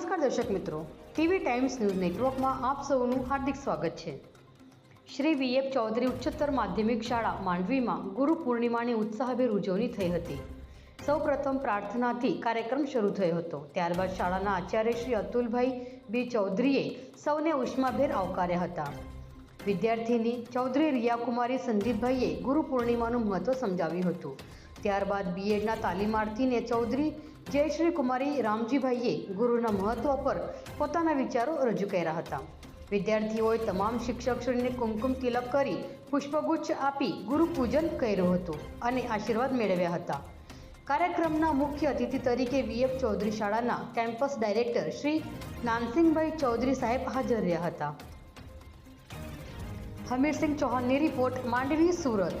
નમસ્કાર દર્શક મિત્રો. ટીવી ટાઈમ્સ ન્યૂઝ નેટવર્કમાં આપ સૌનું હાર્દિક સ્વાગત છે. શ્રી વીએફ ચૌધરી ઉચ્ચતર માધ્યમિક શાળા માંડવીમાં ગુરુ પૂર્ણિમાની ઉત્સાહભેર ઉજવણી થઈ હતી. સૌપ્રથમ પ્રાર્થનાથી કાર્યક્રમ શરૂ થયો હતો. ત્યારબાદ શાળાના આચાર્ય શ્રી અતુલભાઈ બી. ચૌધરીએ સૌને ઉષ્માભેર આવકાર્યા હતા. વિદ્યાર્થીની ચૌધરી રિયાકુમારી સંદીપભાઈએ ગુરુ પૂર્ણિમાનું મહત્વ સમજાવ્યું હતું. ત્યારબાદ બીએડના તાલીમાર્થીને ચૌધરી જયશ્રી કુમારી રામજીભાઈએ ગુરુના મહત્વ પર પોતાના વિચારો રજૂ કર્યા હતા. વિદ્યાર્થીઓએ તમામ શિક્ષકશ્રીને કુમકુમ તિલક કરી પુષ્પગુચ્છ આપી ગુરુ પૂજન કર્યું હતું અને આશીર્વાદ મેળવ્યા હતા. કાર્યક્રમના મુખ્ય અતિથિ તરીકે વીએફ ચૌધરી શાળાના કેમ્પસ ડાયરેક્ટર શ્રી નાનસિંહભાઈ ચૌધરી સાહેબ હાજર રહ્યા હતા. હમીરસિંહ ચૌહાણની રિપોર્ટ માંડવી, સુરત.